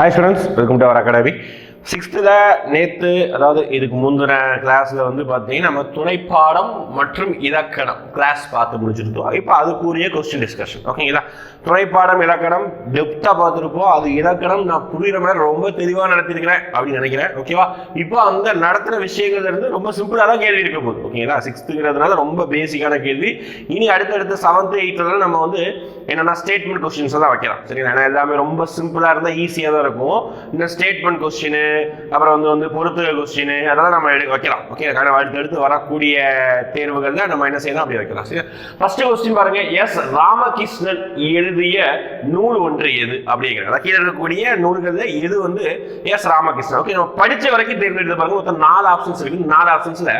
hi students welcome to our academy சிக்ஸ்த்தில் நேற்று அதாவது இதுக்கு முந்தின கிளாஸில் வந்து பார்த்தீங்கன்னா நம்ம துணைப்பாடம் மற்றும் இலக்கணம் கிளாஸ் பார்த்து முடிச்சிருந்தோம். இப்போ அதுக்குரிய கொஸ்டின் டிஸ்கஷன் ஓகேங்களா துணைப்பாடம் இலக்கணம் டெப்த்தாக பார்த்துருப்போம். அது இலக்கணம் நான் புரிகிற மாதிரி ரொம்ப தெளிவாக நடத்திருக்கிறேன் அப்படின்னு நினைக்கிறேன். ஓகேவா இப்போ அந்த நடத்துகிற விஷயங்கள்லேருந்து ரொம்ப சிம்பிளாக தான் கேள்வி இருக்க போகுது. ஓகேங்களா சிக்ஸ்த்துங்கிறதுனால ரொம்ப பேசிக்கான கேள்வி. இனி அடுத்தடுத்த செவன்த்து எயித்துலாம் நம்ம வந்து என்னென்னா ஸ்டேட்மெண்ட் கொஸ்டின்ஸ் தான் வைக்கலாம். சரிங்களா? ஏன்னா எல்லாமே ரொம்ப சிம்பிளாக இருந்தால் ஈஸியாக தான் இருக்கும். இந்த ஸ்டேட்மெண்ட் கொஸ்டின் அப்புறம் வந்து வந்து பொறுத்து கொஸ்டின் அதெல்லாம் நம்ம எடு வைக்கலாம். ஓகே ஆனால் அடுத்தடுத்து வரக்கூடிய தேர்வுகளில் நம்ம என்ன செய்யலாம் அப்படி வைக்கலாம். சரி. ஃபர்ஸ்ட் கொஸ்டின் பாருங்க. எஸ் ராமகிருஷ்ணன் எழுதிய நூல் ஒன்று எது? அப்படிங்கிற அதாவது கீழே இருக்கக்கூடிய நூல்களில் எது வந்து எஸ் ராமகிருஷ்ணன்? ஓகே நம்ம படித்த வரைக்கும் தேர்ந்தெடுத்து பாருங்க. மொத்தம் நாலு ஆப்ஷன்ஸ் இருக்கு. நாலு ஆப்ஷன்ஸ்ல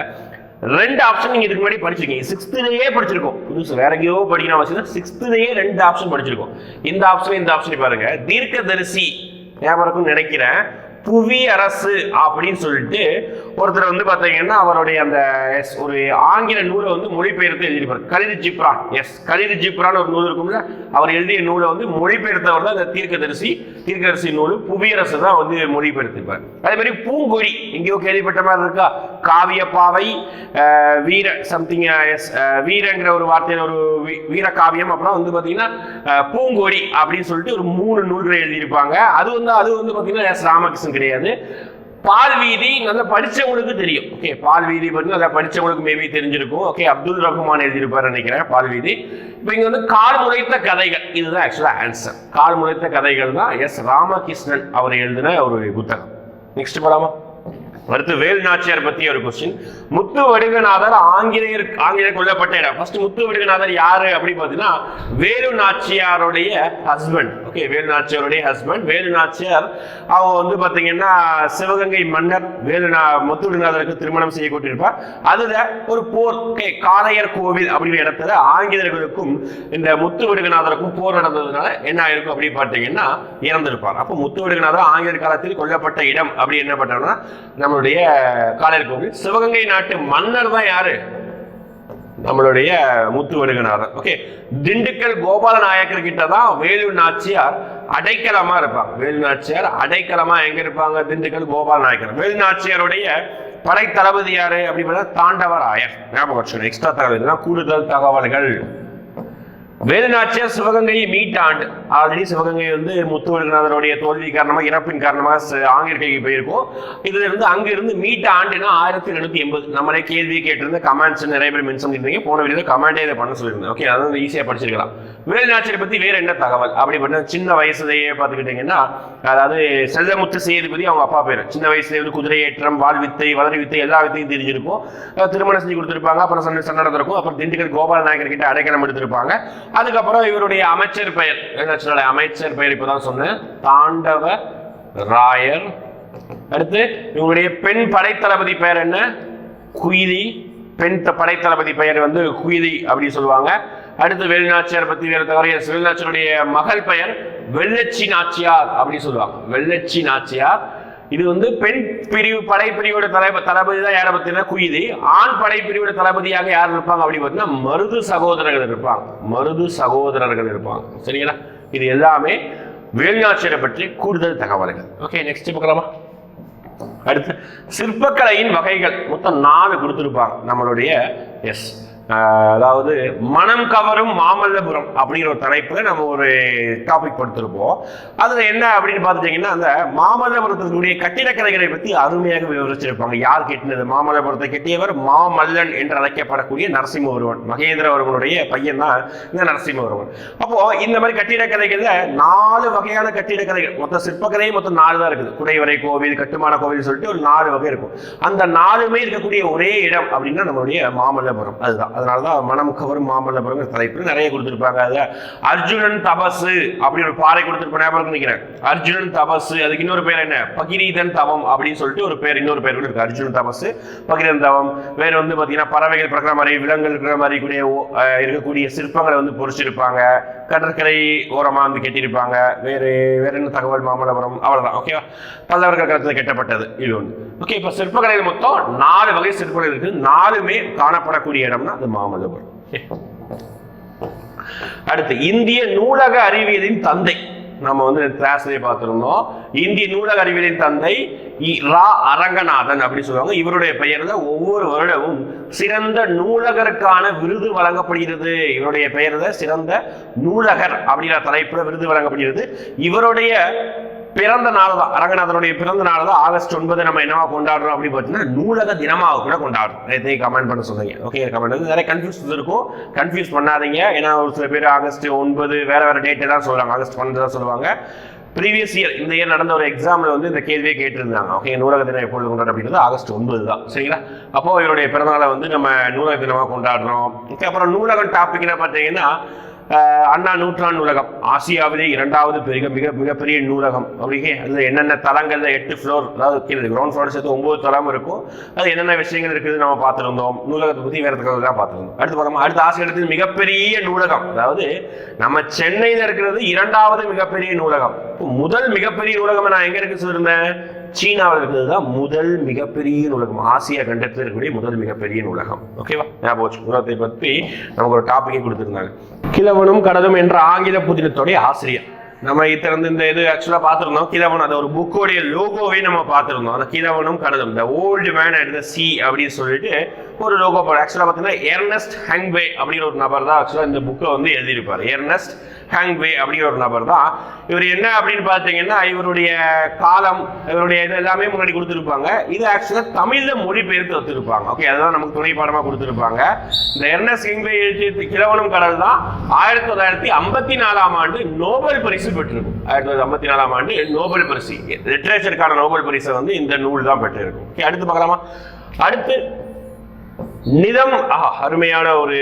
ரெண்டு ஆப்ஷன் நீங்க இதுக்கு முன்னாடி படிச்சிருக்கீங்க. சிக்ஸ்த்துலேயே படிச்சிருக்கோம். புதுசு வேற எங்கேயோ படிக்கணும் அவசியம் சிக்ஸ்த்துலேயே ரெண்டு ஆப்ஷன் படிச்சிருக்கோம். இந்த ஆப்ஷன் இந்த ஆப்ஷன் பாருங்க. தீர்க்கதரிசி ஞாபகம் நினைக்கிறேன். புவி அரசு அப்படின்னு சொல்லிட்டு ஒருத்தர் வந்து பார்த்தீங்கன்னா அவருடைய அந்த எஸ் ஒரு ஆங்கில நூலை வந்து மொழிபெயர்த்து எழுதியிருப்பார். Kahlil Gibran. S Kahlil Gibran ஒரு நூல் இருக்கும்ல அவர் எழுதிய நூலை வந்து மொழிபெயர்த்தவர் தான் அந்த தீர்க்கதரிசி. தீர்க்கதரிசி நூல் புவியரசு தான் வந்து மொழிபெயர்த்திருப்பார். அதே மாதிரி பூங்கொடி எங்கேயோ கேள்விப்பட்ட மாதிரி இருக்கா? காவிய பாவை வீர சம்திங் எஸ் வீரங்கிற ஒரு வார்த்தையில ஒரு வீ- வீர காவியம் அப்புறம் வந்து பார்த்தீங்கன்னா பூங்கொடி அப்படின்னு சொல்லிட்டு ஒரு மூணு நூல்களை எழுதியிருப்பாங்க. அது வந்து அது வந்து பார்த்தீங்கன்னா எஸ் ராமகிருஷ்ணன் கிடையாது. பால் வீதி நல்லா படிச்சவங்களுக்கு தெரியும். ஓகே பால் வீதி பற்றி நல்லா படிச்சவங்களுக்கு மேபி தெரிஞ்சிருக்கும். ஓகே அப்துல் ரஹ்மான் எழுதியிருப்பார் நினைக்கிறேன் பால் வீதி. இப்போ இங்கே வந்து கால் முளைத்த கதைகள். இதுதான் ஆக்சுவலாக ஆன்சர் கால் முளைத்த கதைகள் தான் எஸ் ராமகிருஷ்ணன் அவர் எழுதின ஒரு புத்தகம். நெக்ஸ்ட் போலாமா? அடுத்து வேல் நாச்சியார் பற்றி ஒரு கொஸ்டின் முத்து வடுகநாதர் ஆங்கிலேயர் ஆங்கிலேயர் கொல்லப்பட்ட இடம். ஃபர்ஸ்ட் முத்து வடுகநாதர் யாரு அப்படி பார்த்தீங்கன்னா வேலு நாச்சியாருடைய ஹஸ்பண்ட் ஓகே வேலு நாச்சியாருடைய ஹஸ்பண்ட் வேலு நாச்சியார் அவங்க வந்து பாத்தீங்கன்னா சிவகங்கை மன்னர் வேலு நா- முத்து வடுகநாதருக்கு திருமணம் செய்ய கொண்டிருப்பார். அதுல ஒரு போர் ஓகே காளையர் கோவில் அப்படிங்கிற இடத்துல ஆங்கிலேயர்களுக்கும் இந்த முத்து வடுகநாதருக்கும் போர் நடந்ததுனால என்ன ஆயிருக்கும் அப்படி பார்த்தீங்கன்னா இறந்திருப்பார். அப்போ முத்து வடுகநாதர் ஆங்கிலேயர் காலத்தில் கொல்லப்பட்ட இடம் அப்படி என்ன பண்ணாருன்னா நம்மளுடைய காளையர் கோவில். சிவகங்கை நாட்டு மன்னர் தான் யாரு? நம்மளுடைய முத்துவடுகநாதன். ஓகே திண்டுக்கல் கோபால நாயக்கர் கிட்ட தான் வேலு நாச்சியார் அடைக்கலமா இருப்பாங்க. வேலு நாச்சியார் அடைக்கலமா எங்க இருப்பாங்க? திண்டுக்கல் கோபால நாயக்கர் வேலு நாச்சியாருடைய படை தளபதி யாரு? அப்படின்னு தாண்டவர் ஆயர் ஞாபகம் எக்ஸ்ட்ரா தகவல் கூடுதல் தகவல்கள். வேலுநாச்சியார் சிவகங்கையை மீட்டாண்டு. ஆல்ரெடி சிவகங்கை வந்து முத்துவடுகநாதருடைய தோல்வி காரணமாக இறப்பின் காரணமாக ஆங்கில கைக்கு போயிருக்கும். இதுல இருந்து அங்கிருந்து மீட்ட ஆண்டுனா ஆயிரத்தி எழுநூத்தி எண்பது. நம்மளே கேள்வி கேட்டிருந்த கமெண்ட்ஸ் நிறைய பேர் மென்ஷன் பண்ணிருந்தீங்க போன வீடியோ கமெண்டே இதை பண்ண சொல்லியிருந்தேன். ஓகே அதாவது ஈஸியாக படிச்சிருக்கலாம். வேலுநாச்சியை பத்தி வேற என்ன தகவல்? அப்படி பண்ண சின்ன வயசுலயே பார்த்துக்கிட்டீங்கன்னா அதாவது செல்லமுத்து சேதுபதி அவங்க அப்பா பேர். சின்ன வயசுலேயே வந்து குதிரை ஏற்றம் வால் வித்தை வளரி வித்தை எல்லா வித்தையும் தெரிஞ்சிருக்கும். திருமணம் செஞ்சு கொடுத்துருப்பாங்க அப்புறம் சண்டை சண்டை நடந்திருக்கும் அப்புறம் திண்டுக்கல் கோபால நாயகர் கிட்ட அடைக்கலம் எடுத்திருப்பாங்க. அதுக்கப்புறம் இவருடைய அமைச்சர் பெயர். என்னாச்சுனால அமைச்சர் பெயர் இப்பதான் சொன்னேன். தாண்டவ ராயர். அடுத்து இவங்களுடைய பெண் படைத்தளபதி பெயர் என்ன? குயிலி. பெண் த- படைத்தளபதி பெயர் வந்து குயிலி அப்படின்னு சொல்லுவாங்க. அடுத்து வேலுநாச்சியார் பத்தி வேறு தவிர வேலுநாச்சியருடைய மகள் பெயர் வெள்ளச்சி நாச்சியார் அப்படின்னு சொல்லுவாங்க. வெள்ளச்சி நாச்சியார். இது வந்து பெண் பிரிவு படைப்பிரிவோட தளப தளபதி தான் யாரை பத்தினா குயிலி ஆண் படைப்பிரிவோட தளபதியாக யார் இருப்பாங்க அப்படி பார்த்தீங்கன்னா மருது சகோதரர்கள் இருப்பாங்க. மருது சகோதரர்கள் இருப்பாங்க. சரிங்களா? இது எல்லாமே வேலுநாச்சியரை பற்றி கூடுதல் தகவல்கள். ஓகே நெக்ஸ்ட் பார்க்கலாமா? அடுத்து சிற்பக்கலையின் வகைகள். மொத்தம் நாலு கொடுத்துருப்பாங்க நம்மளுடைய எஸ். அதாவது மனம் கவரும் மாமல்லபுரம் அப்படிங்கிற ஒரு தலைப்பில் நம்ம ஒரு டாபிக் கொடுத்துருப்போம் அதில் என்ன அப்படின்னு பார்த்துட்டிங்கன்னா அந்த மாமல்லபுரத்தினுடைய கட்டிடக்கலைகளை பற்றி அருமையாக விவரிச்சிருப்பாங்க. யார் கட்டினது? மாமல்லபுரத்தை கெட்டியவர் மாமல்லன் என்று அழைக்கப்படக்கூடிய நரசிம்மவர்மன் மகேந்திரவர்மனுடைய பையன் தான் இந்த நரசிம்மவர்மன் அப்போது இந்த மாதிரி கட்டிடக்கலைகளில் நாலு வகையான கட்டிடக்கலைகள். மொத்த சிற்பக்கலையும் மொத்தம் நாலு தான் இருக்குது. குடைவரை கோவில் கட்டுமான கோவில் சொல்லிட்டு ஒரு நாலு வகை இருக்கும். அந்த நாலுமே இருக்கக்கூடிய ஒரே இடம் அப்படின்னா நம்மளுடைய மாமல்லபுரம். அதுதான். அதனாலதான் மனம் கவரும் மாமல்லபுரம் தலைப்பு நிறைய கொடுத்துருப்பாங்க. அதில் அர்ஜுனன் தபசு அப்படி ஒரு பாறை கொடுத்துருப்பேன் ஞாபகம் நினைக்கிறேன். அர்ஜுனன் தபசு அதுக்கு இன்னொரு பேர் என்ன? பகிரீதன் தவம் அப்படின்னு சொல்லிட்டு ஒரு பேர் இன்னொரு பேர் கூட இருக்கு. அர்ஜுனன் தபசு பகிரீதன் தவம். வேறு வந்து பார்த்தீங்கன்னா பறவைகள் பிறக்கிற மாதிரி விலங்குகள் இருக்கிற மாதிரி கூடிய ஓ- இருக்கக்கூடிய சிற்பங்களை வந்து பொறிச்சிருப்பாங்க. கடற்கரை ஓரமாக வந்து கட்டியிருப்பாங்க. வேறு வேற என்ன தகவல் மாமல்லபுரம்? அவ்வளோதான் ஓகேவா பல்லவர்கள் காலத்தில் கெட்டப்பட்டது. இது ஒன்று ஓகே இப்போ சிற்பக்கலையில் மொத்தம் நாலு வகை சிற்பக்கலை இருக்குது நாலுமே காணப்படக்கூடிய இடம்னா அது மாமல்லபுரம். அடுத்து இந்திய நூலக அறிவியலின் தந்தை. நம்ம வந்து கிளாஸ்லேயே பார்த்துருந்தோம். இந்திய நூலக அறிவியலின் தந்தை இ. ரா அரங்கநாதன் அப்படின்னு சொல்லுவாங்க. இவருடைய பெயர்ல ஒவ்வொரு வருடமும் சிறந்த நூலகருக்கான விருது வழங்கப்படுகிறது. இவருடைய பெயர்ல சிறந்த நூலகர் அப்படிங்கிற தலைப்புல விருது வழங்கப்படுகிறது. இவருடைய பிறந்த நாள் தான் ரங்கநாதனுடைய பிறந்த நாள் தான் ஆகஸ்ட் ஒன்பது நம்ம என்னவா கொண்டாடுறோம் அப்படின்னு பார்த்தீங்கன்னா நூலக தினமாக கூட கொண்டாடுறோம். நேற்று கமெண்ட் பண்ண சொன்னீங்க. ஓகே கமெண்ட் வந்து நிறைய கன்ஃபியூஸ் இருக்கும். கன்ஃபியூஸ் பண்ணாதீங்க. ஏன்னா ஒரு சில பேர் ஆகஸ்ட் ஒன்பது வேற வேற டேட்டை தான் சொல்றாங்க. ஆகஸ்ட் பன்னெண்டு தான் சொல்லுவாங்க. ப்ரீவியஸ் இயர் இந்த இயர் நடந்த ஒரு எக்ஸாமில் வந்து இந்த கேள்வியை கேட்டிருந்தாங்க. ஓகே நூலக தினம் எப்பொழுது கொண்டாடு அப்படின்றது ஆகஸ்ட் ஒன்பது தான். சரிங்களா? அப்போ இவருடைய பிறந்தநாளை வந்து நம்ம நூலக தினமாக கொண்டாடுறோம். ஓகே அப்புறம் நூலகம் டாபிக்னா பார்த்தீங்கன்னா அண்ணா நூற்றாண்டு நூலகம் ஆசியாவிலே இரண்டாவது பெரிய மிக மிகப்பெரிய நூலகம். அப்படிங்க அதில் என்னென்ன தளங்கள்ல எட்டு ஃப்ளோர் அதாவது கீழே கிரவுண்ட் ஃப்ளோர் சேர்த்து ஒன்பது தளம் இருக்கும். அது என்னென்ன விஷயங்கள் இருக்குது நம்ம பார்த்துருந்தோம். நூலகத்தை பற்றி வேறு தான் பார்த்துருந்தோம். அடுத்து பார்த்தோம் அடுத்த ஆசிரியத்தில் மிகப்பெரிய நூலகம். அதாவது நம்ம சென்னையில் இருக்கிறது இரண்டாவது மிகப்பெரிய நூலகம். முதல் மிகப்பெரிய நூலகம் நான் எங்கே இருக்கு சொல்லியிருந்தேன் சீனாவில் இருக்கிறது தான் முதல் மிகப்பெரிய நூலகம். ஆசியா கண்டத்தில் இருக்கக்கூடிய முதல் மிகப்பெரிய நூலகம். ஓகேவா ஞாபகம் நூலகத்தை பற்றி நமக்கு ஒரு டாப்பிக்கே கொடுத்துருந்தாங்க. கிழவனும் கடலும் என்ற ஆங்கில புதினத்துடைய ஆசிரியர். நம்ம இத்திறந்து இந்த இது ஆக்சுவலாக பார்த்துருந்தோம். கிழவன் அந்த ஒரு புக்கோடைய லோகோவே நம்ம பார்த்துருந்தோம். அந்த கிழவனும் கடலும் இந்த old man at the sea அப்படின்னு சொல்லிட்டு ஒரு லோகோ போட ஆக்சுவலாக பார்த்தீங்கன்னா எர்னஸ்ட் ஹங்வே அப்படிங்கிற ஒரு நபர் தான் ஆக்சுவலாக இந்த புக்கை வந்து எழுதியிருப்பார். எர்னஸ்ட் ஹங்வே அப்படிங்கிற ஒரு நபர் தான். இவர் என்ன அப்படின்னு பார்த்தீங்கன்னா இவருடைய காலம் இவருடைய இது எல்லாமே முன்னாடி கொடுத்துருப்பாங்க. இது ஆக்சுவலாக தமிழில் மொழிபெயர்த்து வச்சிருப்பாங்க. ஓகே அதுதான் நமக்கு துணை பாடமாக கொடுத்துருப்பாங்க. இந்த எர்னஸ் ஹங்வே எழுதிய கிழவனும் கடல் தான் ஆயிரத்தி தொள்ளாயிரத்தி ஐம்பத்தி நாலாம் ஆண்டு நோபல் பரிசு பெற்றிருக்கும். ஆயிரத்தி தொள்ளாயிரத்தி ஐம்பத்தி நாலாம் ஆண்டு நோபல் பரிசு. லிட்ரேச்சருக்கான நோபல் பரிசை வந்து இந்த நூல் தான் பெற்றிருக்கும். ஓகே அடுத்து பார்க்கலாமா? அடுத்து நிதம் ஆஹா, அருமையான ஒரு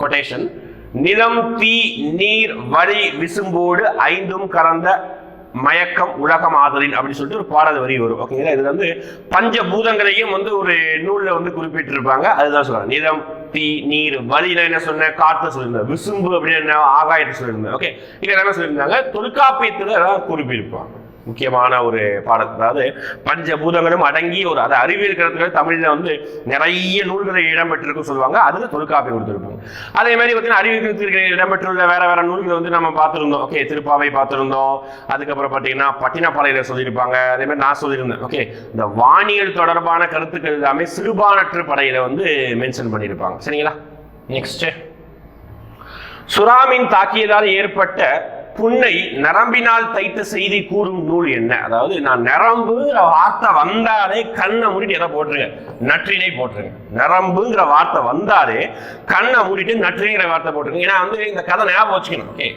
கொட்டேஷன் நிலம் தீ நீர் வழி விசும்போடு ஐந்தும் கலந்த மயக்கம் உலகம் ஆதலின் அப்படின்னு சொல்லிட்டு ஒரு பாடல் வரி வரும். ஓகேங்களா இது வந்து பஞ்ச பூதங்களையும் வந்து ஒரு நூல்ல வந்து குறிப்பிட்டிருப்பாங்க. அதுதான் சொல்றாங்க. நிலம் தீ நீர் வழியில என்ன சொன்னேன் காற்று சொல்லியிருந்தேன் விசும்பு அப்படின்னு என்ன? ஆகாயத்தை சொல்லியிருந்தேன் ஓகே இங்க என்ன சொல்லியிருந்தாங்க? தொல்காப்பியத்துல குறிப்பிட்டிருப்பாங்க. முக்கியமான ஒரு பாடம் அதாவது பஞ்சபூதங்களும் அடங்கி ஒரு அது அறிவியல் கருத்துக்கள் தமிழ்ல வந்து நிறைய நூல்களை இடம்பெற்றிருக்கும் சொல்லுவாங்க. அதுல தொல்காப்பி கொடுத்துருப்பாங்க அதே மாதிரி பார்த்தீங்கன்னா அறிவியல் கருத்துக்கள் இடம்பெற்றுள்ள வேற வேற நூல்களை வந்து நம்ம பார்த்துருந்தோம். ஓகே திருப்பாவை பார்த்திருந்தோம். அதுக்கப்புறம் பார்த்தீங்கன்னா பட்டினப்பாளையில சொல்லியிருப்பாங்க. அதே மாதிரி நான் சொல்லியிருந்தேன். ஓகே இந்த வானியல் தொடர்பான கருத்துக்கள் எல்லாமே சிறுபானற்று படையில வந்து மென்ஷன் பண்ணியிருப்பாங்க. சரிங்களா? நெக்ஸ்ட் சுறாமின் தாக்கியதால் ஏற்பட்ட புண்ணை நரம்பினால் தைத்த செய்தி கூறும் நூல் என்ன? அதாவது நான் நரம்புங்கிற வார்த்தை வந்தாலே கண்ணை மூடிட்டு எதை போட்டுருங்க? நற்றினை போட்டுருங்க. நரம்புங்கிற வார்த்தை வந்தாலே கண்ணை மூடிட்டு நற்றினைங்கிற வார்த்தை போட்டுருங்க. ஏன்னா வந்து இந்த கதை ஞாபகம் வச்சுக்கணும். ஓகே.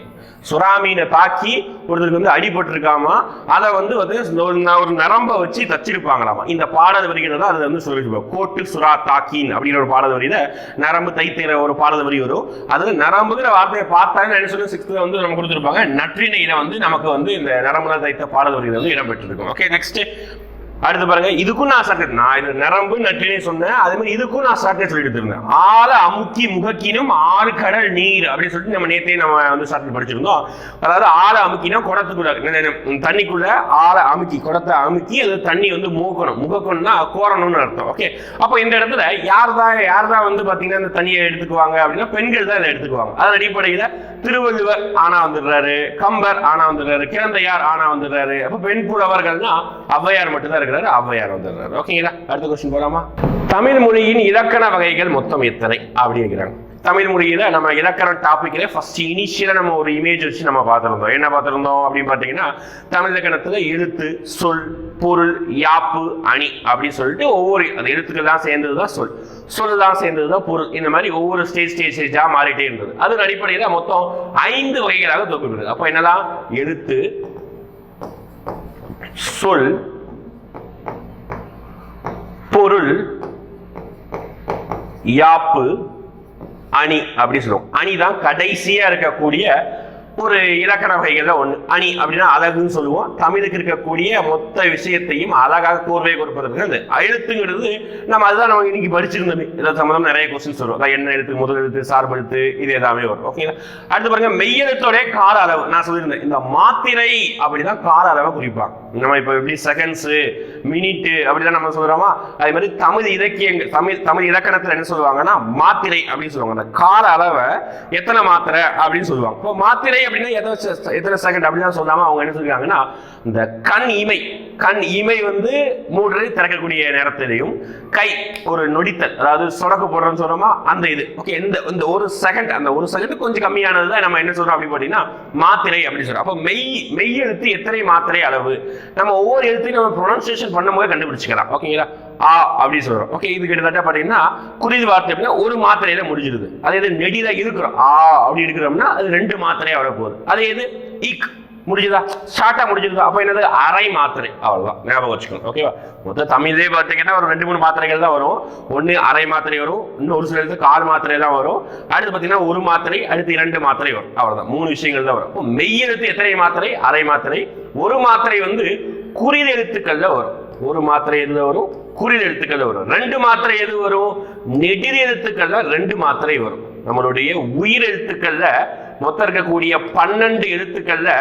சுறாமீனை தாக்கி ஒருத்தருக்கு வந்து அடிபட்டிருக்காமா? அதை வந்து வந்து ஒரு ஒரு நரம்பை வச்சு தச்சிருப்பாங்களாமா? இந்த பாடல் வரிகள் தான் அதை வந்து சொல்லிருப்பாங்க கோட்டு சுறா தாக்கின் அப்படிங்கிற ஒரு பாடல் வரியில நரம்பு தைத்திற ஒரு பாடல் வரி வரும். அதில் நரம்புங்கிற வார்த்தையை பார்த்தாலே என்ன சொல்லி சிக்ஸ்த்து வந்து நம்ம கொடுத்துருப்பாங்க. நற்றினையில வந்து நமக்கு வந்து இந்த நரம்புல தைத்த பாடல் வருகிறது வந்து இடம்பெற்றிருக்கும் ஓகே நெக்ஸ்ட் அடுத்து பாருங்க இதுக்கும் நான் ஷார்ட்கட் நான் இது நரம்பு நட்டினே சொன்னேன். அதே மாதிரி இதுக்கும் நான் ஷார்ட்கட் சொல்லிட்டு இருந்தேன். ஆல அமுக்கி முகக்கினும் ஆறு கடல் நீர் அப்படின்னு சொல்லிட்டு நம்ம நேத்தே நம்ம வந்து ஷார்ட்கட் படிச்சிருந்தோம். அதாவது ஆளை அமுக்கினா குடத்துக்குள்ள தண்ணிக்குள்ள ஆழ அமுக்கி குடத்தை அமுக்கி அது தண்ணி வந்து மூக்கணும். முகக்கணும்னா கோரணும்னு அர்த்தம். ஓகே அப்போ இந்த இடத்துல யார் தான் யார் தான் வந்து பார்த்தீங்கன்னா இந்த தண்ணியை எடுத்துக்குவாங்க அப்படின்னா பெண்கள் தான் இதை எடுத்துக்குவாங்க. அதன் அடிப்படையில் திருவள்ளுவர் ஆனா வந்துடுறாரு கம்பர் ஆனா வந்துடுறாரு கிழந்தையார் ஆனா வந்துடுறாரு. அப்போ பெண் புலவர்கள்னா ஔவையார் மட்டும்தான் தான் இருக்கிறாரு ஔவையார் வந்துடுறாரு ஓகேங்களா அடுத்த கொஸ்டின் போகலாமா தமிழ் மொழியின் இலக்கண வகைகள் மொத்தம் எத்தனை? அப்படிங்கிறாங்க தமிழ் மொழியில நம்ம இலக்கண டாபிக்ல ஃபர்ஸ்ட் இனிஷியலாக நம்ம ஒரு இமேஜ் வச்சு நம்ம பார்த்துருந்தோம். என்ன பார்த்துருந்தோம் அப்படின்னு பார்த்தீங்கன்னா தமிழ் இலக்கணத்துல எழுத்து சொல் பொருள் யாப்பு அணி அப்படின்னு சொல்லிட்டு ஒவ்வொரு அந்த எழுத்துக்கள் தான் சேர்ந்தது தான் சொல். சொல் தான் சேர்ந்தது தான் பொருள். இந்த மாதிரி ஒவ்வொரு ஸ்டேஜ் ஸ்டேஜ் ஸ்டேஜாக மாறிட்டே இருந்தது. அதன் அடிப்படையில் மொத்தம் ஐந்து வகைகளாக தொகுப்பிடுது அப்போ என்னதான்? எழுத்து சொல் பொருள் யாப்பு அணி அப்படி சொல்லுவோம். அணி தான் கடைசியா இருக்கக்கூடிய ஒரு இலக்கண வகைகள்ல ஒன்று அணி அப்படின்னா அழகுன்னு சொல்லுவோம். தமிழுக்கு இருக்கக்கூடிய மொத்த விஷயத்தையும் அழகாக கோர்வை கொடுப்பதற்கு அந்த எழுத்துங்கிறது நம்ம அதுதான் நம்ம இன்னைக்கு படிச்சிருந்தது இதை சம்மந்தம் நிறைய கொஸ்டின்ஸ் வரும் அதான் என்ன எழுத்து முதல் எழுத்து சார்பு எழுத்து இது எல்லாமே வரும். ஓகேங்களா அடுத்து பாருங்க மெய்யெழுத்தோடைய கால அளவு. நான் சொல்லியிருந்தேன் இந்த மாத்திரை அப்படிதான் கால அளவை குறிப்பாங்க. நம்ம இப்போ எப்படி செகண்ட்ஸு மினிட்டு அப்படிதான் நம்ம சொல்கிறோமா அதே மாதிரி தமிழ் இலக்கியங்கள் தமிழ் தமிழ் இலக்கணத்தில் என்ன சொல்லுவாங்கன்னா மாத்திரை அப்படின்னு சொல்லுவாங்க. அந்த கால அளவை எத்தனை மாத்திரை அப்படின்னு சொல்லுவாங்க. இப்போ மாத்திரை அப்படின்னா எத்தனை எத்தனை செகண்ட் அப்படின்னு சொல்லாமல் அவங்க என்ன சொல்றாங்கன்னா இந்த கண் இமை கண் இமை வந்து மூன்று திறக்கக்கூடிய நேரத்திலையும் கை ஒரு நொடித்தல் அதாவது சொடக்கு போடுறோம்னு சொல்கிறோமா அந்த இது. ஓகே இந்த இந்த ஒரு செகண்ட் அந்த ஒரு செகண்ட் கொஞ்சம் கம்மியானது தான் நம்ம என்ன சொல்கிறோம் அப்படின்னு பார்த்தீங்கன்னா மாத்திரை அப்படின்னு சொல்கிறோம் அப்போ மெய் மெய் எழுத்து எத்தனை மாத்திரை அளவு? நம்ம ஒவ்வொரு எழுத்துலையும் நம்ம ப்ரொனன்சியேஷன் பண்ணும்போது கண்டுபிடிச்சிக்கலாம். ஓகேங்களா ஆ அப்படின்னு சொல்றோம். ஓகே இது கிட்டத்தட்ட பார்த்தீங்கன்னா குறிது வார்த்தை அப்படின்னா ஒரு மாத்திரையில முடிஞ்சிருது. அதே இது நெடிதான் இருக்கிறோம். ஆ அப்படி இருக்கிறோம்னா அது ரெண்டு மாத்திரையா வரப்போகுது. அதே இது இக். முடிஞ்சுதா? ஷார்ட்டாக முடிஞ்சிருக்கா அப்போ என்னது? அரை மாத்திரை. அவ்வளோதான் ஞாபகம் வச்சுக்கணும். ஓகேவா மொத்த தமிழ்லேயே பார்த்தீங்கன்னா ஒரு ரெண்டு மூணு மாத்திரைகள் தான் வரும். ஒன்று அரை மாத்திரை வரும். இன்னும் ஒரு சில இடத்துல கால் மாத்திரை தான் வரும். அடுத்து பார்த்தீங்கன்னா ஒரு மாத்திரை அடுத்து இரண்டு மாத்திரை வரும். அவ்வளோதான் மூணு விஷயங்கள் தான் வரும். மெய்யெழுத்து மெய் எழுத்து எத்தனை மாத்திரை? அரை மாத்திரை. ஒரு மாத்திரை வந்து குறில் எழுத்துக்கள்ல வரும். ஒரு மாத்திரை எதுல வரும்? குறில் எழுத்துக்கள்ல வரும். ரெண்டு மாத்திரை எது வரும்? நெடிர் எழுத்துக்கள்ல ரெண்டு மாத்திரை வரும். நம்மளுடைய உயிர் எழுத்துக்கள்ல மொத்தம் இருக்கக்கூடிய பன்னெண்டு எழுத்துக்கள்ல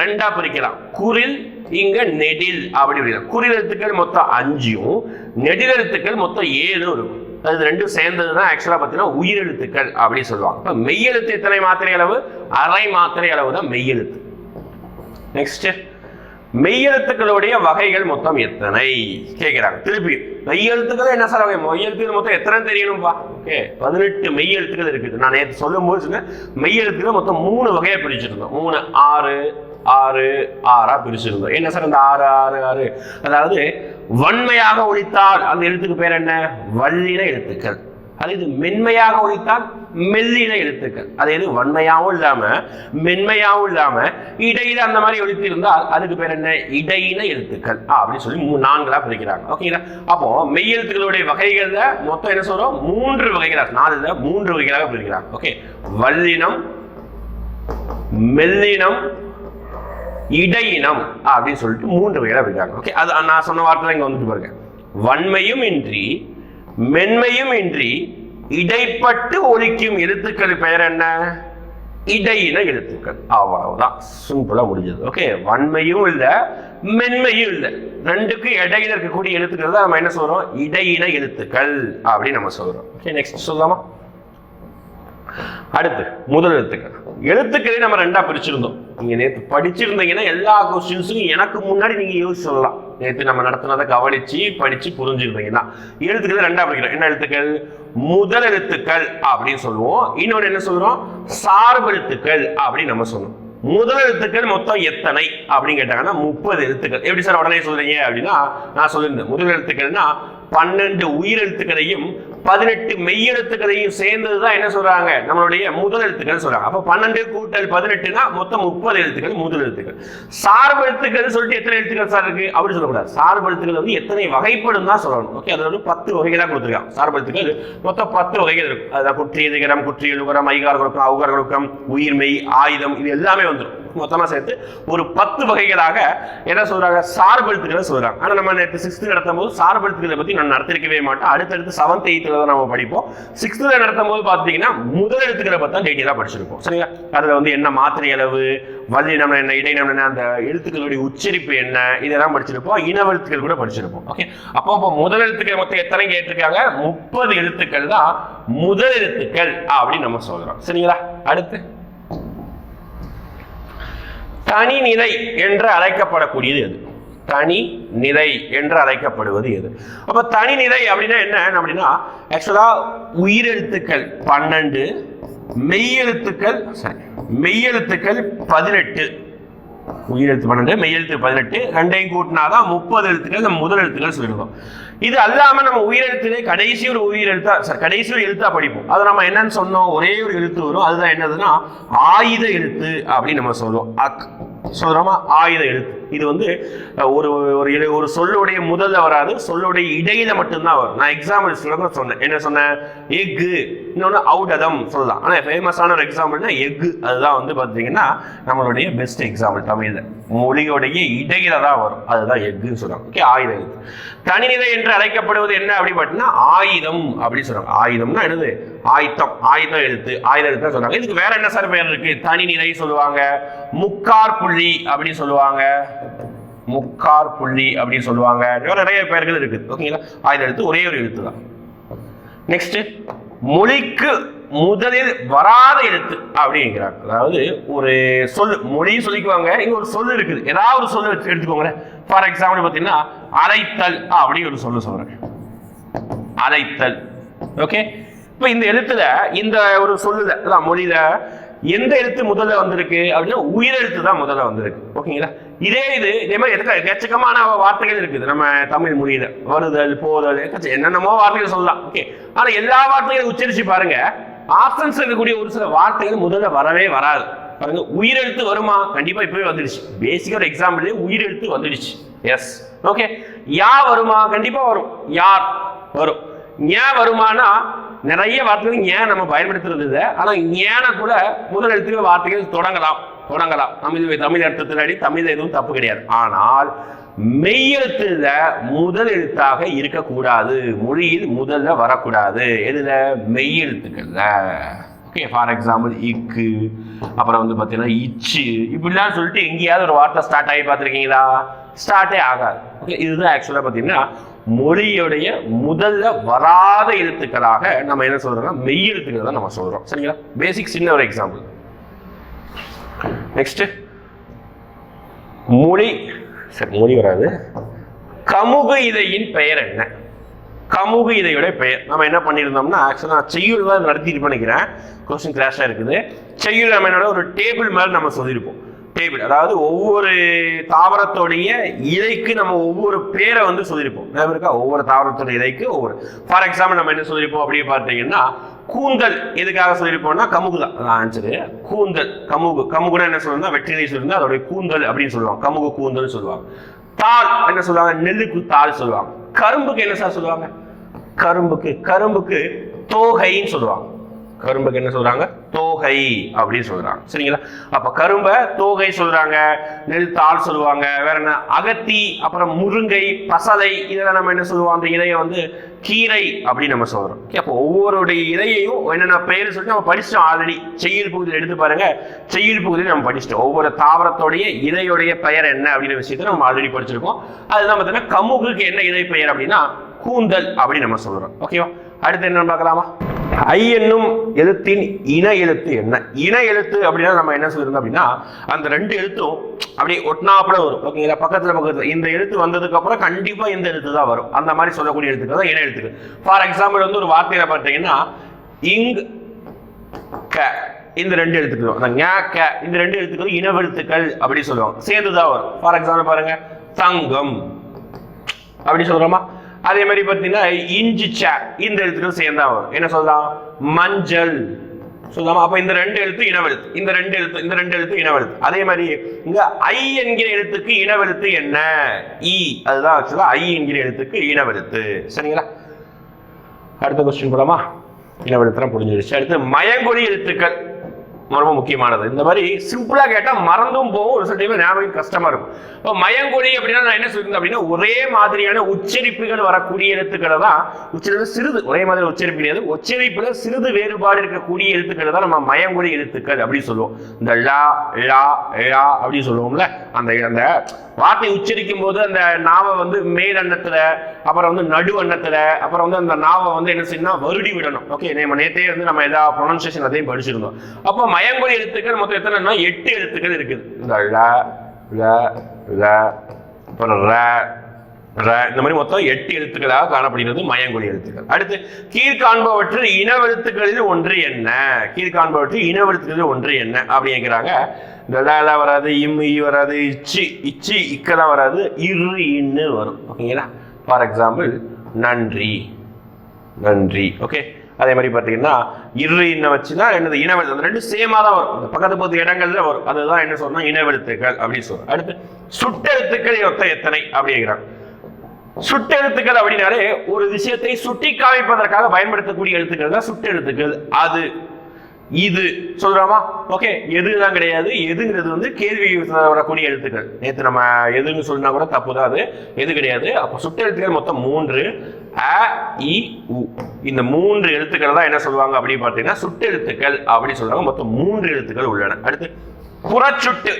ரெண்டா பிரிக்கலாம். குறில் இங்க நெடில் அப்படி குரில் எழுத்துக்கள் மொத்தம் அஞ்சும் நெடில் எழுத்துக்கள் மொத்தம் ஏழும் இருக்கும். அது ரெண்டும் சேர்ந்தது தான் ஆக்சுவலாக பார்த்தீங்கன்னா உயிரெழுத்துக்கள் அப்படின்னு சொல்லுவாங்க. இப்போ மெய்யெழுத்து எத்தனை மாத்திரை அளவு? அரை மாத்திரை அளவு தான் மெய்யெழுத்து நெக்ஸ்ட் மெய்யெழுத்துக்களுடைய வகைகள் மொத்தம் எத்தனை? கேட்கிறாங்க. திருப்பி. மெய்யெழுத்துக்கள் என்ன சார் வகை? மெய்யெழுத்துக்கள் மொத்தம் எத்தனை தெரியணும்பா? ஓகே பதினெட்டு மெய்யெழுத்துக்கள் இருக்குது. நான் நேற்று சொல்லும் போது சொன்னேன் மெய்யெழுத்துக்கள் மொத்தம் மூணு வகையை பிரிச்சிருந்தோம். மூணு ஆறு ஆறு ஆறா பிரிச்சிருந்தோம். என்ன சார் அந்த ஆறு ஆறு ஆறு? அதாவது வன்மையாக ஒழித்தால் அந்த எழுத்துக்கு பேர் என்ன? வல்லின எழுத்துக்கள். அது இது மென்மையாக ஒழித்தால் மெல்லின எழுத்துக்கள். அது எது? வன்மையாகவும் இல்லாம மென்மையாகவும் இல்லாம இடையில அந்த மாதிரி ஒழித்து இருந்தால் அதுக்கு பேர் என்ன? இடையின எழுத்துக்கள். அப்படின்னு சொல்லி மூ- நான்களா பிரிக்கிறாங்க. ஓகேங்களா? அப்போ மெய் எழுத்துக்களுடைய வகைகள்ல மொத்தம் என்ன சொல்றோம்? மூன்று வகைகளாக நாலுல மூன்று வகைகளாக பிரிக்கிறாங்க. ஓகே? வல்லினம் மெல்லினம் இடையினம் அப்படின்னு சொல்லிட்டு மூன்று வகைகளாக பிரிக்கிறாங்க. ஓகே? அது நான் சொன்ன வார்த்தை இங்க வந்துட்டு பாருங்க. வன்மையும் இன்றி மென்மையும் இன்றி இடைப்பட்டு ஒலிக்கும் எழுத்துக்கள் பெயர் என்ன? இடையின எழுத்துக்கள். அவ்வளவுதான். சிம்பிளா முடிஞ்சது. ஓகே வன்மையும் இல்லை மென்மையும் இல்லை. ரெண்டுக்கும் இடையில இருக்கக்கூடிய எழுத்துக்கள் தான் நம்ம என்ன சொல்றோம்? இடையின எழுத்துக்கள் அப்படின்னு நம்ம சொல்றோம். ஓகே நெக்ஸ்ட் சொல்லலாமா? அடுத்து முதல் எழுத்துக்கள். எழுத்துக்களே நம்ம ரெண்டா பிரிச்சிருந்தோம். நீங்க நேற்று படிச்சிருந்தீங்கன்னா எல்லா கொஸ்டின்ஸும் எனக்கு முன்னாடி நீங்க யோசிச்சு சொல்லலாம். நேற்று நம்ம நடத்தினதை கவனிச்சு படிச்சு புரிஞ்சுக்கிறீங்கன்னா எழுத்துக்கள் ரெண்டா படிக்கிறோம் என்ன எழுத்துக்கள்? முதல் எழுத்துக்கள் அப்படின்னு சொல்லுவோம். இன்னொன்று என்ன சொல்றோம்? சார்பு எழுத்துக்கள் அப்படின்னு நம்ம சொல்லணும் முதல் எழுத்துக்கள் மொத்தம் எத்தனை அப்படின்னு கேட்டாங்கன்னா முப்பது எழுத்துக்கள். எப்படி சார் உடனே சொல்றீங்க அப்படின்னா நான் சொல்லியிருந்தேன் முதல் எழுத்துக்கள்னா பன்னெண்டு உயிரெழுத்துக்களையும் பதினெட்டு மெய்யெழுத்துக்களையும் சேர்ந்தது தான் என்ன சொல்றாங்க? நம்மளுடைய முதல் எழுத்துக்கள் சொல்றாங்க. அப்ப பன்னெண்டு கூட்டல் பதினெட்டுனா மொத்தம் முப்பது எழுத்துக்கள் முதல் எழுத்துக்கள். சார்பு எழுத்துக்கள் சொல்லிட்டு எத்தனை எழுத்துக்கள் சார் இருக்கு? அப்படின்னு சொல்லக்கூடாது. சார்பு எழுத்துக்கள் வந்து எத்தனை வகைப்படும் தான் சொல்லணும். ஓகே அதில் வந்து பத்து வகைகளாக கொடுத்துருக்காங்க. சார்பு எழுத்துக்கள் மொத்தம் பத்து வகைகள் இருக்கும். அதான் குற்றியதிகரம் குற்றியலுகரம் ஐகார கொடுக்கம் அவுகார கொடுக்கம் உயிர்மெய் ஆயுதம் இது எல்லாமே வந்துடும் மொத்தமா சேர்த்து ஒரு பத்து வகைகளாக என்ன சொல்றாங்க? சார்பு எழுத்துக்களை சொல்கிறாங்க ஆனால் நம்ம நேற்று சிக்ஸ்த்து நடத்தும் போது சார்பு எழுத்துக்களை பற்றி நான் நடத்திருக்கவே மாட்டேன் அடுத்தடுத்து செவன்த் எயித்தில் தான் நம்ம படிப்போம். சிக்ஸ்த்தில் நடத்தும் போது பார்த்தீங்கன்னா முதல் எழுத்துக்களை பற்றி தான் டீட்டெயிலாக படிச்சிருப்போம். சரிங்களா அதில் வந்து என்ன மாத்திரை அளவு வல்லினம் என்ன இடையினம் என்ன அந்த எழுத்துக்களுடைய உச்சரிப்பு என்ன இதெல்லாம் படிச்சிருப்போம். இனவெழுத்துக்கள் கூட படிச்சிருப்போம். ஓகே அப்போ அப்போ முதல் எழுத்துக்கள் மொத்தம் எத்தனை கேட்டிருக்காங்க? முப்பது எழுத்துக்கள் தான் முதல் எழுத்துக்கள் அப்படின்னு நம்ம சொல்கிறோம் சரிங்களா? அடுத்து? தனிநிலை என்று அழைக்கப்படக்கூடியது எது தனி நிலை என்று அழைக்கப்படுவது எது? அப்ப தனி நிலை அப்படின்னா என்ன? அப்படின்னா ஆக்சுவலா உயிரெழுத்துக்கள் பன்னெண்டு மெய்யெழுத்துக்கள் சாரி மெய்யெழுத்துக்கள் பதினெட்டு. உயிரெழுத்து பன்னெண்டு மெய்யெழுத்து பதினெட்டு ரெண்டையும் கூட்டினாதான் முப்பது எழுத்துக்கள் நம்ம முதல் எழுத்துக்கள் சொல்லிடுவோம். இது அல்லாம நம்ம உயிரெழுத்துலேயே கடைசி ஒரு உயிரெழுத்தா sorry, கடைசி ஒரு எழுத்தா படிப்போம். அது நம்ம என்னன்னு சொன்னோம் ஒரே ஒரு எழுத்து வரும். அதுதான் என்னதுன்னா ஆயுத எழுத்து அப்படின்னு நம்ம சொல்லுவோம். அக் சொல்றோமா? ஆயுத எழுத்து. இது வந்து ஒரு ஒரு ஒரு சொல்லுடைய முதல்ல வராது சொல்லுடைய இடையில மட்டும்தான் வரும். நான் எக்ஸாம்பிள் சொல்ல சொன்னேன். என்ன சொன்னேன்? எக்கு இன்னொன்று ஔடதம் சொல்லலாம். ஆனால் ஃபேமஸான ஒரு எக்ஸாம்பிள்னா எஃகு. அதுதான் வந்து பார்த்தீங்கன்னா நம்மளுடைய பெஸ்ட் எக்ஸாம்பிள் தமிழில். மொழியோடைய இடையில தான் வரும். அதுதான் எஃகுன்னு சொல்றாங்க. ஓகே ஆயுத எழுத்து தனிநிலை என்று அழைக்கப்படுவது என்ன அப்படி பார்த்தீங்கன்னா ஆயுதம் அப்படின்னு சொல்கிறாங்க ஆயுதம்னா என்னது? ஆயுத்தம். ஆயுதம் எழுத்து. ஆயுத எழுத்து சொல்றாங்க. இதுக்கு வேற என்ன சார் பேர் இருக்கு? தனிநிலை சொல்லுவாங்க. முக்கார் புள்ளி அப்படின்னு சொல்லுவாங்க. முக்கார் புள்ளி அப்படின்னு சொல்லுவாங்க. நிறைய பெயர்கள் இருக்குது ஓகேங்களா? ஆயுத எழுத்து ஒரே ஒரு எழுத்து தான் நெக்ஸ்ட் மொழிக்கு முதலில் வராத எழுத்து அப்படிங்கிறார். அதாவது ஒரு சொல் மொழியும் சொல்லிக்குவாங்க. இங்க ஒரு சொல் இருக்குது. ஏதாவது ஒரு சொல்லு வச்சு எடுத்துக்கோங்க ஃபார் எக்ஸாம்பிள் பார்த்தீங்கன்னா அரைத்தல் அப்படின்னு ஒரு சொல்லு சொல்றேன். அரைத்தல் ஓகே இப்போ இந்த எழுத்துல இந்த ஒரு சொல்லுல அதான் மொழியில எந்த எழுத்து முதல்ல வந்திருக்கு அப்படின்னா உயிரெழுத்து தான் முதல்ல வந்திருக்கு. ஓகேங்களா இதே இது இதே மாதிரி எதுக்கு? எக்கச்சக்கமான வார்த்தைகள் இருக்குது நம்ம தமிழ் மொழியில. வருதல் போதல் எக்கச்ச- என்னென்னமோ வார்த்தைகள் சொல்லலாம். ஓகே ஆனா எல்லா வார்த்தைகளும் உச்சரிச்சு பாருங்க. ஆப்ஷன்ஸ் இருக்கக்கூடிய ஒரு சில வார்த்தைகள் முதல்ல வரவே வராது. பாருங்க உயிரெழுத்து வருமா? கண்டிப்பா இப்பவே வந்துடுச்சு. பேசிக்கா ஒரு எக்ஸாம்பிள் உயிரெழுத்து வந்துடுச்சு. எஸ் ஓகே யா வருமா? கண்டிப்பா வரும். யார்? வரும். ஏன் வருமானா? நிறைய வார்த்தைகள் ஏன் நம்ம பயன்படுத்துறது இல்லை. ஆனா ஏன கூட முதல் எழுத்துக்கு வார்த்தைகள் தொடங்கலாம். தொடங்கலாம் தமிழ் தமிழ் அர்த்தத்தினடி தமிழ் எதுவும் தப்பு கிடையாது. ஆனால் மெய்யெழுத்துல முதல் எழுத்தாக இருக்கக்கூடாது. மொழியில் முதல்ல வரக்கூடாது. எதுல? மெய்யெழுத்துக்கள்ல. ஓகே ஃபார் எக்ஸாம்பிள் இக்கு அப்புறம் வந்து பார்த்தீங்கன்னா இச்சு. இப்படிலாம் சொல்லிட்டு எங்கேயாவது ஒரு வார்த்தை ஸ்டார்ட் ஆகி பார்த்துருக்கீங்களா? ஸ்டார்ட்டே ஆகாது. ஓகே இதுதான் ஆக்சுவலாக பார்த்தீங்கன்னா மொழியுடைய முதல்ல வராத எழுத்துக்களாக நம்ம என்ன சொல்கிறோம்னா மெய் எழுத்துக்கள் தான் நம்ம சொல்கிறோம் சரிங்களா? பேசிக் சின்ன ஒரு எக்ஸாம்பிள் நெக்ஸ்ட் மொழி சரி மொழி வராது. கமுகு இதையின் பெயர் என்ன? கமுகு இதையுடைய பெயர். நம்ம என்ன பண்ணியிருந்தோம்னா ஆக்சுவலாக செய்யுள் தான் நடத்திட்டு பண்ணிக்கிறேன் கொஸ்டின் கிளாஸாக இருக்குது. செய்யுள் நம்ம என்னோட ஒரு டேபிள் மேலே நம்ம சொல்லியிருப்போம். டேபிள் அதாவது ஒவ்வொரு தாவரத்தோடைய இலைக்கு நம்ம ஒவ்வொரு பேரை வந்து சொல்லியிருப்போம். இருக்கா? ஒவ்வொரு தாவரத்தோட இலைக்கு ஒவ்வொரு. ஃபார் எக்ஸாம்பிள் நம்ம என்ன சொல்லியிருப்போம் அப்படின்னு பார்த்தீங்கன்னா கூந்தல் எதுக்காக சொல்லியிருப்போம்னா கமுகு தான். ஆன்சரு கூந்தல் கமுகு. கமுகுனா என்ன சொல்லணும்னா வெற்றிலை சொல்லுங்க அதோடைய கூந்தல் அப்படின்னு சொல்லுவாங்க. கமுகு கூந்தல்னு சொல்லுவாங்க. தாள் என்ன சொல்லுவாங்க? நெல்லுக்கு தாள் சொல்லுவாங்க. கரும்புக்கு என்ன சார் சொல்லுவாங்க? கரும்புக்கு. கரும்புக்கு தோகைன்னு சொல்லுவாங்க. கரும்புக்கு என்ன சொல்றாங்க? தோகை அப்படின்னு சொல்றாங்க. சரிங்களா? அப்ப கரும்பை தோகை சொல்றாங்க நெல் தாள் சொல்லுவாங்க வேற என்ன? அகத்தி அப்புறம் முருங்கை பசலை இதெல்லாம் நம்ம என்ன சொல்லுவோம்? அந்த இலையை வந்து கீரை அப்படின்னு நம்ம சொல்றோம். அப்போ ஒவ்வொருடைய இலையையும் என்னென்ன பெயர் சொல்லி நம்ம படிச்சிட்டோம் ஆல்ரெடி செய்யுள் பகுதியில் எடுத்து பாருங்க. செய்யுள் பகுதியில் நம்ம படிச்சிட்டோம். ஒவ்வொரு தாவரத்தோடைய இலையுடைய பெயர் என்ன அப்படிங்கிற விஷயத்தை நம்ம ஆல்ரெடி படிச்சிருக்கோம். அதுதான் பார்த்தீங்கன்னா கமுகுக்கு என்ன இலை பெயர் அப்படின்னா கூந்தல் அப்படின்னு நம்ம சொல்றோம். ஓகேவா அடுத்து என்ன பார்க்கலாமா? ஐ என்னும் எழுத்தின் இன எழுத்து என்ன? இன எழுத்து அப்படின்னா நம்ம என்ன சொல்லிருந்தோம் அப்படின்னா அந்த ரெண்டு எழுத்தும் அப்படியே ஒட்டினாப்புல வரும். ஓகேங்களா பக்கத்துல பக்கத்துல. இந்த எழுத்து வந்ததுக்கு அப்புறம் கண்டிப்பா இந்த எழுத்து தான் வரும். அந்த மாதிரி சொல்லக்கூடிய எழுத்துக்கள் தான் இன எழுத்துக்கு ஃபார் எக்ஸாம்பிள் வந்து ஒரு வார்த்தையில பார்த்தீங்கன்னா இங் க. இந்த ரெண்டு எழுத்துக்களும் அந்த க. இந்த ரெண்டு எழுத்துக்களும் இனவெழுத்துக்கள் அப்படின்னு சொல்லுவாங்க. சேர்ந்து தான் வரும். ஃபார் எக்ஸாம்பிள் பாருங்க தங்கம். அப்படி சொல்றோமா? அதே மாதிரி பார்த்தீங்கன்னா இஞ்சி ச இந்த எழுத்துக்கள் சேர்ந்தா வரும். என்ன சொல்லலாம் மஞ்சள். சொல்லலாமா அப்போ இந்த ரெண்டு எழுத்து இனவெழுத்து. இந்த ரெண்டு எழுத்து இந்த ரெண்டு எழுத்து இனவெழுத்து. அதே மாதிரி இங்க ஐ என்கிற எழுத்துக்கு இனவெழுத்து என்ன? இ அதுதான் ஆக்சுவலா ஐ என்கிற எழுத்துக்கு இனவெழுத்து. சரிங்களா? அடுத்த கொஸ்டின் போலாமா? இனவெழுத்துலாம் புரிஞ்சிருச்சு. அடுத்து மயங்கொழி எழுத்துக்கள். ரொம்ப முக்கியமானது. இந்த மாதிரி சிம்பிளாக கேட்டால் மறந்தும் போகும். ஒரு சில டைம் ஞாபகம் கஷ்டமாக இருக்கும். இப்போ மயங்கொழி அப்படின்னா நான் என்ன சொல்லியிருந்தேன் அப்படின்னா ஒரே மாதிரியான உச்சரிப்புகள் வரக்கூடிய எழுத்துக்களை தான் உச்சரிப்பு சிறிது ஒரே மாதிரி உச்சரிப்பு கிடையாது. உச்சரிப்பில் சிறிது வேறுபாடு இருக்கக்கூடிய எழுத்துக்களை தான் நம்ம மயங்கொழி எழுத்துக்கள் அப்படின்னு சொல்லுவோம். இந்த லா லா லா அப்படின்னு சொல்லுவோம்ல அந்த அந்த வார்த்தை உச்சரிக்கும் போது அந்த நாவை வந்து மேல் அன்னத்துல அப்புறம் வந்து நடு அன்னத்துல அப்புறம் வந்து அந்த நாவை வந்து என்ன செய்யணும் வருடி விடணும். ஓகே நம்ம நேத்தே வந்து நம்ம எல்லா ப்ரொனன்சியேஷன் அதையும் படிச்சிருந்தோம். அப்போ மயங்கொழி எழுத்துக்கள் மொத்தம் எத்தனைன்னா எட்டு எழுத்துக்கள் இருக்குது. இந்த ல ல ல அப்புறம் ர இந்த மாதிரி மொத்தம் எட்டு எழுத்துக்களாக காணப்படுகிறது மயங்கொழி எழுத்துக்கள். அடுத்து கீழ்காண்பவற்றில் இனவெழுத்துக்களில் ஒன்று என்ன? கீழ்காண்பவற்றில் இனவெழுத்துக்களில் ஒன்று என்ன? அப்படிங்கிறாங்க இந்த ல வராது இம் இ வராது இச்சி இச்சி இக்கெல்லாம் வராது. இரு இன்னு வரும். ஓகேங்களா? ஃபார் எக்ஸாம்பிள் நன்றி. நன்றி. ஓகே? அதே மாதிரி பார்த்தீங்கன்னா இரு இன்ன வச்சுன்னா என்னது? இனவெழுத்து. அந்த ரெண்டு சேமாக தான் வரும். இந்த பக்கத்து பக்கத்து இடங்கள்ல வரும். அதுதான் என்ன சொன்னால் இனவெழுத்துக்கள் அப்படின்னு சொல்லுவோம் அடுத்து சுட்டெழுத்துக்கள் மொத்தம் எத்தனை? அப்படிங்கிறாங்க சுட்டெழுத்துக்கள் அப்படின்னாலே ஒரு விஷயத்தை சுட்டி காமிப்பதற்காக பயன்படுத்தக்கூடிய எழுத்துக்கள் தான் சுட்டெழுத்துக்கள் அது இது. சொல்றோமா? ஓகே எதுதான் கிடையாது. எதுங்கிறது வந்து கேள்வி வரக்கூடிய எழுத்துக்கள். நேத்து நம்ம எதுன்னு சொன்னா கூட தப்பு தான் அது. எது கிடையாது. அப்போ சுட்டெழுத்துக்கள் மொத்தம் மூன்று. அ இ உ. இந்த மூன்று எழுத்துக்கள் தான் என்ன சொல்லுவாங்க அப்படின்னு பார்த்தீங்கன்னா சுட்டெழுத்துக்கள் அப்படின்னு சொல்றாங்க மொத்தம் மூன்று எழுத்துக்கள் உள்ளன. அடுத்து புறச்சுட்டு.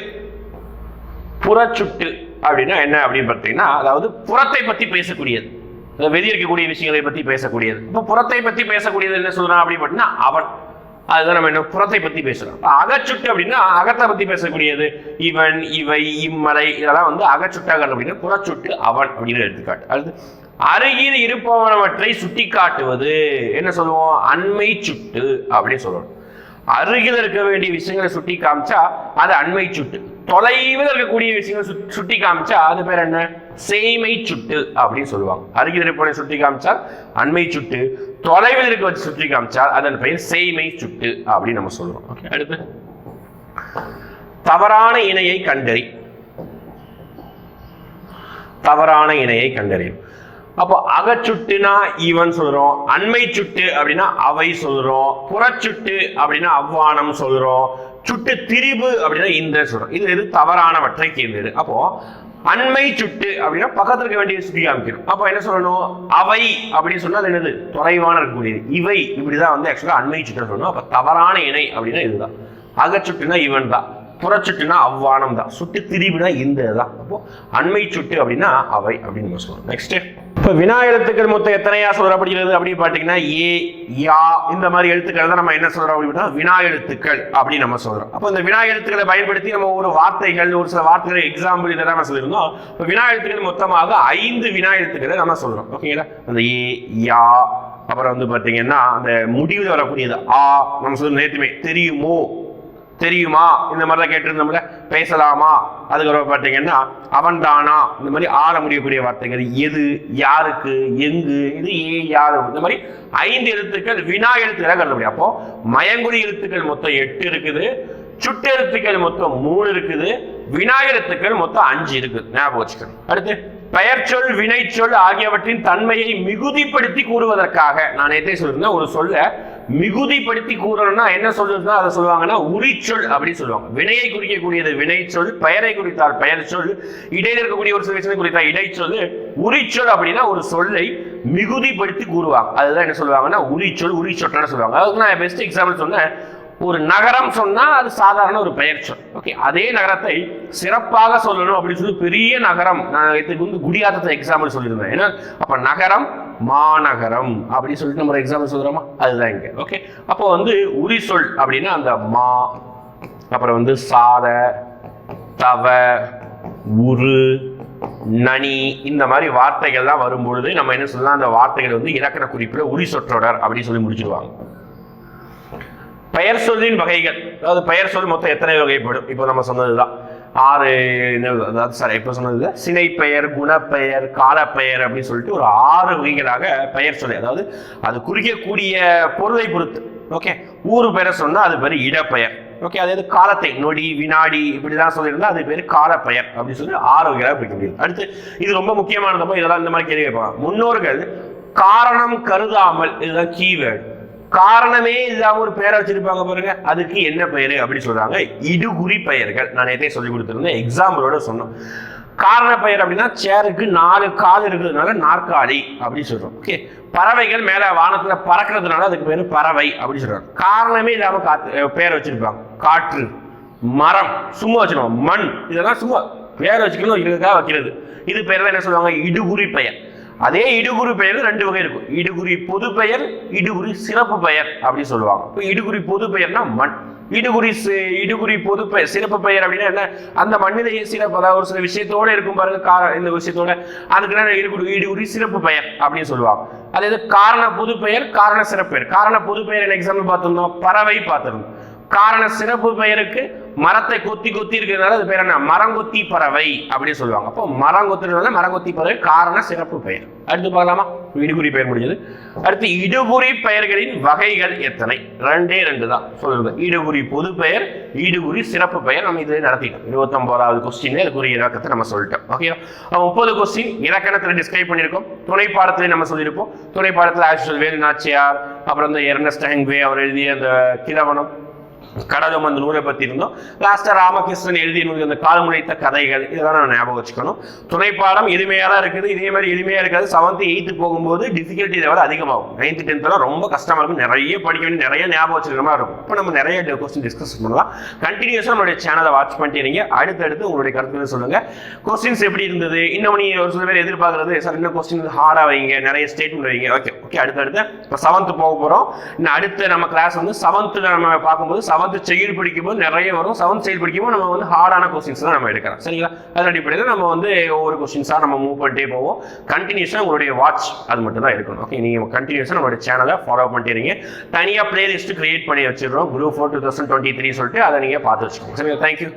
புறச்சுட்டு. அப்படின்னா என்ன அப்படின்னு பார்த்தீங்கன்னா அதாவது புறத்தை பற்றி பேசக்கூடியது. அதாவது வெளியே இருக்கக்கூடிய விஷயங்களை பற்றி பேசக்கூடியது. இப்போ புறத்தை பற்றி பேசக்கூடியது என்ன சொல்கிறோம் அப்படின்னு பார்த்தீங்கன்னா அவன். அதுதான் நம்ம என்ன புறத்தை பற்றி பேசுகிறோம் அகச்சுட்டு அப்படின்னா அகத்தை பற்றி பேசக்கூடியது. இவன் இவை இம்மலை இதெல்லாம் வந்து அகச்சுட்டார்கள் அப்படின்னா புறச்சுட்டு அவன் அப்படின்னு எடுத்துக்காட்டு. அடுத்து அருகில் இருப்பவனவற்றை சுட்டி காட்டுவது என்ன சொல்லுவோம்? அண்மை சுட்டு அப்படின்னு சொல்லணும் அருகில் இருக்க வேண்டிய விஷயங்களை சுட்டி காமிச்சா அது அண்மை சுட்டு. தொலைவில் இருக்கக்கூடிய விஷயங்கள் சுட்டி காமிச்சா அது பேர் என்ன? சேமை சுட்டு அப்படின்னு சொல்லுவாங்க. அருகில் இருப்பவனை சுட்டி காமிச்சா அண்மை சுட்டு தொலைவில் இருக்க வச்சு சுட்டி காமிச்சா அதன் பெயர் சேமை சுட்டு அப்படின்னு நம்ம சொல்லுவோம். ஓகே அடுத்து. தவறான இணையை கண்டறி. தவறான இணையை கண்டறியும். அப்போ அகச்சுட்டுனா இவன் சொல்றோம் அண்மை சுட்டு அப்படின்னா அவை சொல்றோம் புறச்சுட்டு அப்படின்னா அவ்வானம் சொல்றோம் சுட்டு திரிபு அப்படின்னா இந்த சொல்றோம். இது இது தவறானவற்றை கேள்வி அப்போ அண்மை சுட்டு அப்படின்னா பக்கத்துல இருக்க வேண்டிய சுட்டி காமிக்கணும். அப்போ என்ன சொல்லணும்? அவை அப்படின்னு சொன்னா அது என்னது? தொலைவான இருக்கக்கூடியது. இவை இப்படிதான் வந்து ஆக்சுவலா அண்மை சுட்டு சொல்லணும். அப்ப தவறான இணை அப்படின்னா இதுதான். அகச்சுட்டுனா இவன் தான் புறச்சுட்டுனா அவ்வானம் தான் சுட்டு திரிவுனா இந்த தான். அப்போ அண்மை சுட்டு அப்படின்னா அவை அப்படின்னு நம்ம சொல்றோம் நெக்ஸ்ட் இப்போ வினா எழுத்துக்கள் மொத்தம் எத்தனையா சொல்லப்படுகிறது அப்படின்னு பார்த்தீங்கன்னா ஏ யா இந்த மாதிரி எழுத்துக்கள் தான் நம்ம என்ன சொல்கிறோம் அப்படின்னா வினா எழுத்துக்கள் அப்படின்னு நம்ம சொல்கிறோம் அப்போ இந்த வினா எழுத்துக்களை பயன்படுத்தி நம்ம ஒரு வார்த்தைகள் ஒரு சில வார்த்தைகள் எக்ஸாம்பிள் இதெல்லாம் நம்ம சொல்லியிருந்தோம். இப்போ வினா எழுத்துக்கள் மொத்தமாக ஐந்து வினா எழுத்துக்களை நம்ம சொல்கிறோம் ஓகேங்களா அந்த ஏ யா அப்புறம் வந்து பார்த்தீங்கன்னா அந்த முடிவில் வரக்கூடியது ஆ நம்ம சொல்ல நேற்றுமே தெரியுமோ? தெரியுமா? இந்த மாதிரிலாம் கேட்டிருந்தோம்ல. பேசலாமா? அதுக்கப்புறம் பார்த்தீங்கன்னா அவன்தானா? இந்த மாதிரி ஆள முடியக்கூடிய வார்த்தைகள். எது யாருக்கு எங்கு இது ஏ யாரு? இந்த மாதிரி ஐந்து எழுத்துக்கள் வினா எழுத்துக்களாக கருத முடியும் அப்போ மயங்குடி எழுத்துக்கள் மொத்தம் எட்டு இருக்குது. சுட்டு எழுத்துக்கள் மொத்தம் மூணு இருக்குது. வினா எழுத்துக்கள் மொத்தம் அஞ்சு இருக்குது. ஞாபகம் வச்சுக்கணும். அடுத்து பெயர்ச்சொல் வினைச்சொல் ஆகியவற்றின் தன்மையை மிகுதிப்படுத்தி கூறுவதற்காக நான் எதை சொல்லியிருந்தேன் ஒரு சொல்ல மிகுதிப்படுத்தி கூறணும்னா என்ன சொல்றதுன்னா அதை சொல்லுவாங்கன்னா உரிச்சொல் அப்படின்னு சொல்லுவாங்க. வினையை குறிக்கக்கூடியது வினைச்சொல் பெயரை குறித்தால் பெயர் சொல் இடையில இருக்கக்கூடிய ஒரு சில விஷயத்தை குறித்தால் இடைச்சொல் உரிச்சொல் அப்படின்னா ஒரு சொல்லை மிகுதிப்படுத்தி கூறுவாங்க. அதுதான் என்ன சொல்லுவாங்கன்னா உரிச்சொல் உரிச்சொல்னு சொல்லுவாங்க. அதுக்கு நான் பெஸ்ட் எக்ஸாம்பிள் சொன்னேன். ஒரு நகரம் சொன்னா அது சாதாரண ஒரு பெயர் சொல் ஓகே அதே நகரத்தை சிறப்பாக சொல்லணும் அப்படின்னு சொல்லி பெரிய நகரம். நான் இதுக்கு வந்து குடியாத்தத்தை எக்ஸாம்பிள் சொல்லியிருந்தேன். ஏன்னா அப்ப நகரம் மாநகரம் அப்படின்னு சொல்லிட்டு நம்ம எக்ஸாம்பிள் சொல்கிறோமா அதுதான் இங்கே. ஓகே அப்போ வந்து உரிசொல் அப்படின்னா அந்த மா அப்புறம் வந்து சாத தவ உரு நனி இந்த மாதிரி வார்த்தைகள்லாம் வரும்பொழுது நம்ம என்ன சொல்லலாம்? அந்த வார்த்தைகள் வந்து இலக்கண குறிப்பில் உரி சொற்றொடர் அப்படின்னு சொல்லி முடிச்சிடுவாங்க பெயர் சொல்லின் வகைகள். அதாவது பெயர் சொல் மொத்தம் எத்தனை வகைப்படும்? இப்போ நம்ம சொன்னதுதான். ஆறு என்ன- அதாவது சார் இப்போ சொன்னது? சினைப்பெயர் பெயர் குணப்பெயர் காலப்பெயர் அப்படின்னு சொல்லிட்டு ஒரு ஆறு வகைகளாக பெயர் சொல்லி அதாவது அது குறிக்கக்கூடிய பொருளை பொறுத்து ஓகே ஊர் பெயரை சொன்னால் அது பேர் இடப்பெயர் ஓகே அதாவது காலத்தை நொடி வினாடி இப்படிதான் சொல்லியிருந்தா அது பேர் காலப்பெயர் அப்படின்னு சொல்லி ஆறு வகையாக பிடிக்க முடியும். அடுத்து இது ரொம்ப முக்கியமானதப்போ இதெல்லாம் இந்த மாதிரி கேள்வி கேட்பாங்க. முன்னோர்கள் காரணம் கருதாமல் இதுதான் கீவேர்டு காரணமே இல்லாம ஒரு பெயரை வச்சிருப்பாங்க பாருங்க. அதுக்கு என்ன பெயரு அப்படின்னு சொல்றாங்க. இடுகுறி பெயர்கள். நான் நேற்றே சொல்லி கொடுத்துருந்தேன். எக்ஸாம்பிளோட சொன்னோம். காரண பெயர் அப்படின்னா சேருக்கு நாலு கால் இருக்கிறதுனால நாற்காலி அப்படின்னு சொல்றோம். ஓகே பறவைகள் மேல வானத்துல பறக்கிறதுனால அதுக்கு பேரு பறவை அப்படின்னு சொல்றாங்க. காரணமே இல்லாம காத்து பெயர் வச்சிருப்பாங்க. காற்று மரம் சும்மா வச்சிருவாங்க மண் இதெல்லாம் சும்மா பேர் வச்சுக்கணும் வைக்கிறதுக்காக வைக்கிறது. இது பேர் தான் என்ன சொல்லுவாங்க? இடுகுறி பெயர். அதே இடுகுறி பெயர் ரெண்டு வகை இருக்கும். இடுகுறி பொது பெயர் இடுகுறி சிறப்பு பெயர் அப்படின்னு சொல்லுவாங்க. இப்போ இடுகுறி பொது பெயர்னா மண். இடுகுறி இடுகுறி பொது பெயர் சிறப்பு பெயர் அப்படின்னா என்ன? அந்த மண்ணிலேயே சிறப்பு அதாவது ஒரு சில விஷயத்தோட இருக்கும் பாருங்க கார இந்த விஷயத்தோட. அதுக்கு என்ன இடுகுறி இடுகுறி சிறப்பு பெயர் அப்படின்னு சொல்லுவாங்க. அதாவது இது காரண பொது பெயர் காரண சிறப்பு பெயர். காரண பொது பெயர் எக்ஸாம்பிள் பார்த்துருந்தோம்? பறவை பார்த்துருந்தோம். காரண சிறப்பு பெயருக்கு மரத்தை கொத்தி கொத்தி இருக்கிறதுனால அது பேர் என்ன? மரங்கொத்தி பறவை அப்படின்னு சொல்லுவாங்க. அப்போ மரங்கொத்தினால மரங்கொத்தி பறவை காரண சிறப்பு பெயர். அடுத்து பார்க்கலாமா? இடுகுறி பெயர் முடிஞ்சது. அடுத்து இடுகுறி பெயர்களின் வகைகள் எத்தனை? ரெண்டே ரெண்டு தான் சொல்லுங்க இடுகுறி பொது பெயர் இடுகுறி சிறப்பு பெயர் நம்ம இதில் நடத்திட்டோம். இருபத்தொன்பதாவது கொஸ்டின் அதுக்குரிய இலக்கத்தை நம்ம சொல்லிட்டோம். ஓகே முப்பது கொஸ்டின் இலக்கணத்தில் டிஸ்கிரைப் பண்ணியிருக்கோம். துணை பாடத்திலே நம்ம சொல்லியிருப்போம். துணை பாடத்தில் ஆக்சுவல் வேலு நாச்சியார் அப்புறம் இந்த எர்னஸ்ட் ஹெங்வே அவர் எழுதிய அந்த கிழவனம் கடகம் அந்த நூலை பற்றி இருந்தோம் லாஸ்ட்டாக ராமகிருஷ்ணன் எழுதிய நூல் அந்த கால்முனைத்த கதைகள் இதெல்லாம் நான் ஞாபகம் வச்சுக்கணும். துணைப்பாடம் எளிமையாக தான் இருக்குது. இதே மாதிரி எளிமையாக இருக்காது. செவன்த்து எயித்து போகும்போது டிஃபிகல்ட்டி லெவல் அதிகமாகும். நைன்த்து டென்த்தெல்லாம் ரொம்ப கஷ்டமாக இருக்கும். நிறைய படிக்க வேண்டிய நிறைய ஞாபகம் வச்சுக்கிற மாதிரி இருக்கும். இப்போ நம்ம நிறைய கொஸ்டின் டிஸ்கஸ் பண்ணலாம். கண்டினியூஸாக நம்மளுடைய சேனலை வாட்ச் பண்ணிட்டீங்க அடுத்தடுத்து உங்களுடைய கருத்துக்களை சொல்லுங்கள் கொஸ்டின்ஸ் எப்படி இருந்தது? இன்னும் நீங்கள் ஒரு சில பேர் எதிர்பார்க்குறது சார் இன்னும் கொஸ்டின் ஹார்டாக வைங்க. நிறைய ஸ்டேட்மெண்ட் வைங்க. ஓகே ஓகே அடுத்தடுத்து இப்போ செவன்த்து போக போகிறோம் இன்னும் அடுத்து நம்ம கிளாஸ் வந்து செவன்த்தில் நம்ம பார்க்கும்போது செவன்த்து செயல் படிக்கும்போது நிறைய வரும். செவன்த் செயல் படிக்கும்போது நம்ம வந்து ஹார்டான கொஸ்டின்ஸ் தான் நம்ம எடுக்கிறோம். சரிங்களா? அதன் அடிப்படையில் நம்ம வந்து ஒவ்வொரு கொஸ்டின்ஸாக நம்ம மூவ் பண்ணிட்டே போவோம். கண்டினியூஸாக உங்களுடைய வாட்ச் அது மட்டும் தான் இருக்கணும். ஓகே நீங்கள் கண்டினியூஸாக நம்மளுடைய சேனலை ஃபாலோ பண்ணிட்டீங்க தனியாக பிளேலிஸ்ட் கிரியேட் பண்ணி வச்சிடுறோம். Group four two thousand twenty three சொல்லிட்டு அதை நீங்கள் பார்த்து வச்சுக்கோங்க. சரிங்களா? தேங்க்யூ